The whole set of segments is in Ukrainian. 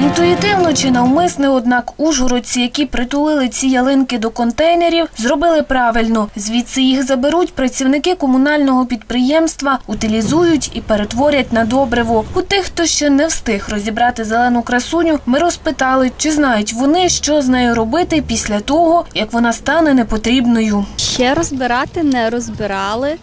Інтуїтивно чи навмисне, однак ужгородці, які притулили ці ялинки до контейнерів, зробили правильно. Звідси їх заберуть працівники комунального підприємства, утилізують і перетворять на добриво. У тих, хто ще не встиг розібрати зелену красуню, ми розпитали, чи знають вони, що з нею робити після того, як вона стане непотрібною. Ще розбирати не розбирали.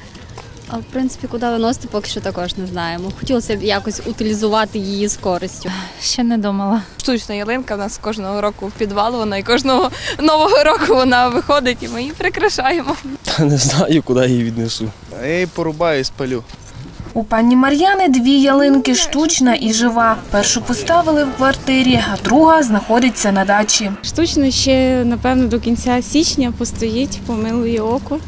А в принципі, куди виносити, поки що також не знаємо. Хотілося б якось утилізувати її з користю. Ще не думала. штучна ялинка в нас кожного року в підвал, вона і кожного нового року вона виходить, і ми її прикрашаємо. Та не знаю, куди її віднесу. Я її порубаю і спалю. У пані Мар'яни дві ялинки штучна і жива. Першу поставили в квартирі, а друга знаходиться на дачі. Штучно ще, напевно, до кінця січня постоїть, помилує око,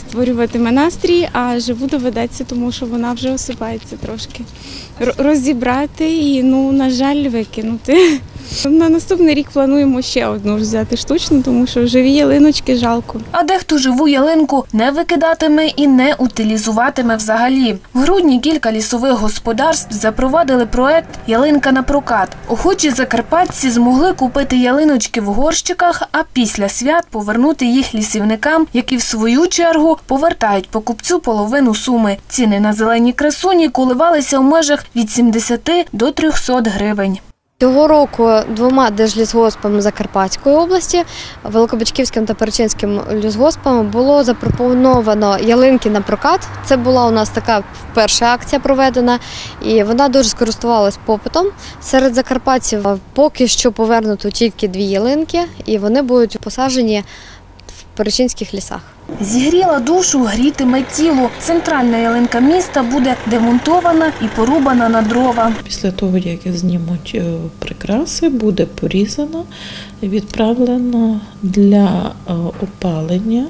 створюватиме настрій, а живу доведеться, тому що вона вже осипається трошки. Розібрати і, ну, на жаль, викинути. На наступний рік плануємо ще одну взяти штучну, тому що живі ялиночки жалко. А дехто живу ялинку не викидатиме і не утилізуватиме взагалі. В грудні кілька лісових господарств запровадили проект Ялинка на прокат. Охочі закарпатці змогли купити ялиночки в горщиках, а після свят повернути їх лісівникам, які в свою чергу повертають покупцю половину суми. Ціни на зелені красуні коливалися в межах від 70 до 300 гривень. Цього року двома держлісгоспами Закарпатської області, Великобачківським та Перечинським лісгоспами було запропоновано ялинки на прокат. Це була у нас така перша акція проведена, і вона дуже скористувалась попитом. Серед закарпатців поки що повернуто тільки дві ялинки, і вони будуть посаджені перечинських лісах. Зігріла душу, грітиме тіло. Центральна ялинка міста буде демонтована і порубана на дрова. Після того, як знімуть е, прикраси, буде порізана, відправлена для е, опалення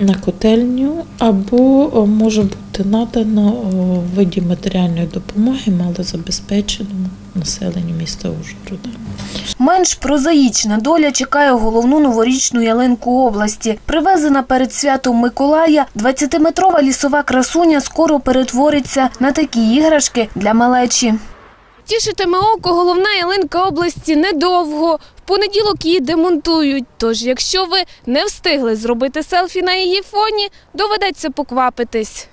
на котельню або е, може бути надано е, в виді матеріальної допомоги малозабезпеченому населенню міста Ужгорода. Менш прозаїчна доля чекає головну новорічну ялинку області. Привезена перед святом Миколая, 20-метрова лісова красуня скоро перетвориться на такі іграшки для малечі. Тішитиме око головна ялинка області недовго. Понеділок її демонтують. Тож, якщо ви не встигли зробити селфі на її фоні, доведеться поквапитись.